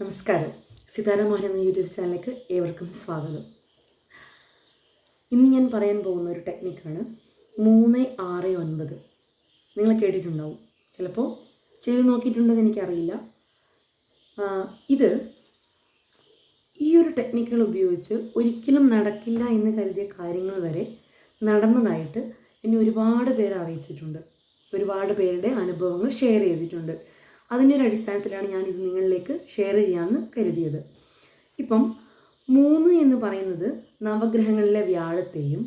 നമസ്കാരം. സിതാര മോഹൻ എന്ന യൂട്യൂബ് ചാനലിലേക്ക് ഏവർക്കും സ്വാഗതം. ഇന്ന് ഞാൻ പറയാൻ പോകുന്ന ഒരു ടെക്നിക്കാണ് മൂന്ന് ആറ് ഒൻപത്. നിങ്ങൾ കേട്ടിട്ടുണ്ടാവും. ചിലപ്പോൾ ചെയ്ത് നോക്കിയിട്ടുണ്ടെന്ന് എനിക്കറിയില്ല. ഇത് ഈ ഒരു ടെക്നിക്കുകൾ ഉപയോഗിച്ച് ഒരിക്കലും നടക്കില്ല എന്ന് കരുതിയ കാര്യങ്ങൾ വരെ നടന്നതായിട്ട് എന്നെ ഒരുപാട് പേർ അറിയിച്ചിട്ടുണ്ട്. ഒരുപാട് പേരുടെ അനുഭവങ്ങൾ ഷെയർ ചെയ്തിട്ടുണ്ട്. അതിന്റെ ഒരു അടിസ്ഥാനത്തിലാണ് ഞാൻ ഇത് നിങ്ങളിലേക്ക് ഷെയർ ചെയ്യാമെന്ന് കരുതിയത്. ഇപ്പം മൂന്ന് എന്ന് പറയുന്നത് നവഗ്രഹങ്ങളിലെ വ്യാഴത്തെയും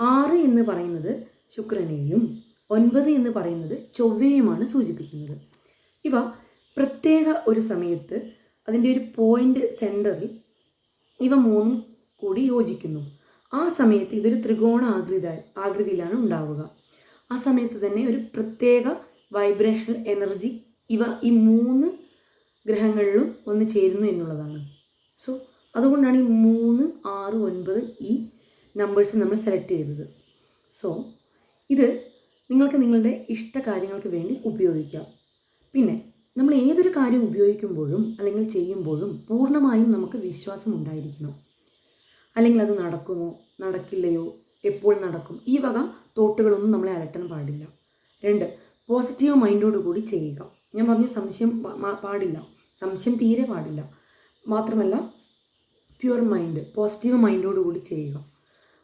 ആറ് എന്ന് പറയുന്നത് ശുക്രനെയും ഒൻപത് എന്ന് പറയുന്നത് ചൊവ്വയുമാണ് സൂചിപ്പിക്കുന്നത്. ഇവ പ്രത്യേക ഒരു സമയത്ത് അതിന്റെ ഒരു പോയിന്റ് സെന്ററിൽ ഇവ മൂന്നും കൂടി യോജിക്കുന്നു. ആ സമയത്ത് ഇതൊരു ത്രികോണ ആകൃത ആകൃതിയിലാണ് ഉണ്ടാവുക. ആ സമയത്ത് തന്നെ ഒരു പ്രത്യേക വൈബ്രേഷണൽ എനർജി ഇവ ഈ മൂന്ന് ഗ്രഹങ്ങളിലും ഒന്ന് ചേരുന്നു എന്നുള്ളതാണ്. സോ അതുകൊണ്ടാണ് ഈ മൂന്ന് ആറ് ഒൻപത് ഈ നമ്പേഴ്സ് നമ്മൾ സെലക്ട് ചെയ്തത്. സോ ഇത് നിങ്ങൾക്ക് നിങ്ങളുടെ ഇഷ്ട കാര്യങ്ങൾക്ക് വേണ്ടി ഉപയോഗിക്കാം. പിന്നെ നമ്മൾ ഏതൊരു കാര്യം ഉപയോഗിക്കുമ്പോഴും അല്ലെങ്കിൽ ചെയ്യുമ്പോഴും പൂർണമായും നമുക്ക് വിശ്വാസം ഉണ്ടായിരിക്കണം. അല്ലെങ്കിൽ അത് നടക്കുമോ നടക്കില്ലയോ എപ്പോൾ നടക്കും ഈ വക തോട്ടുകളൊന്നും നമ്മളെ അലട്ടാൻ പാടില്ല. രണ്ട് പോസിറ്റീവ് മൈൻഡോട് കൂടി ചെയ്യുക. ഞാൻ പറഞ്ഞു സംശയം പാടില്ല. സംശയം തീരെ പാടില്ല. മാത്രമല്ല പ്യുവർ മൈൻഡ് പോസിറ്റീവ് മൈൻഡോട് കൂടി ചെയ്യുക.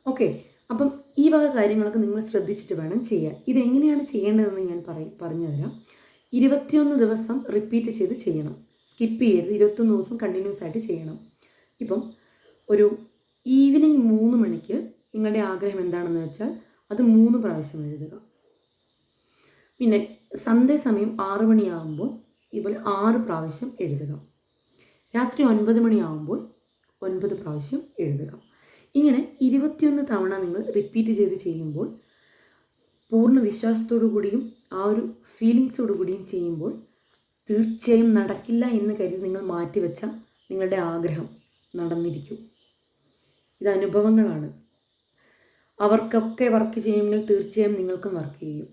ഓക്കെ അപ്പം ഈ വക കാര്യങ്ങളൊക്കെ നിങ്ങൾ ശ്രദ്ധിച്ചിട്ട് വേണം ചെയ്യാൻ. ഇതെങ്ങനെയാണ് ചെയ്യേണ്ടതെന്ന് ഞാൻ പറയും പറഞ്ഞു തരാം ഇരുപത്തിയൊന്ന് ദിവസം റിപ്പീറ്റ് ചെയ്ത് ചെയ്യണം. സ്കിപ്പ് ചെയ്യരുത്. ഇരുപത്തൊന്ന് ദിവസം കണ്ടിന്യൂസ് ആയിട്ട് ചെയ്യണം. ഇപ്പം ഒരു ഈവനിങ് മൂന്ന് മണിക്ക് നിങ്ങളുടെ ആഗ്രഹം എന്താണെന്ന് വെച്ചാൽ അത് മൂന്ന് പ്രാവശ്യം എഴുതുക. പിന്നെ സന്ധ്യ സമയം ആറ് മണിയാകുമ്പോൾ ഇതുപോലെ ആറ് പ്രാവശ്യം എഴുതുക. രാത്രി ഒൻപത് മണിയാകുമ്പോൾ ഒൻപത് പ്രാവശ്യം എഴുതുക. ഇങ്ങനെ ഇരുപത്തിയൊന്ന് തവണ നിങ്ങൾ റിപ്പീറ്റ് ചെയ്ത് ചെയ്യുമ്പോൾ പൂർണ വിശ്വാസത്തോടു കൂടിയും ആ ഒരു ഫീലിങ്സോടു കൂടിയും ചെയ്യുമ്പോൾ തീർച്ചയായും നടക്കില്ല എന്ന് കരുതി നിങ്ങൾ മാറ്റിവെച്ച നിങ്ങളുടെ ആഗ്രഹം നടന്നിരിക്കും. ഇത് അനുഭവങ്ങളാണ്. അവർക്കൊക്കെ വർക്ക് ചെയ്യുമെങ്കിൽ തീർച്ചയായും നിങ്ങൾക്കും വർക്ക് ചെയ്യും.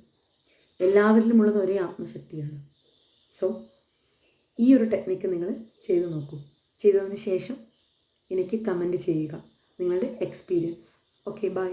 എല്ലാവരിലുമുള്ളത് ഒരേ ആത്മശക്തിയാണ്. സോ ഈ ഒരു ടെക്നിക്ക് നിങ്ങൾ ചെയ്തു നോക്കൂ. ചെയ്തതിന് ശേഷം എനിക്ക് കമന്റ് ചെയ്യുക. നിങ്ങളുടെ എക്സ്പീരിയൻസ് ഓക്കെ ബൈ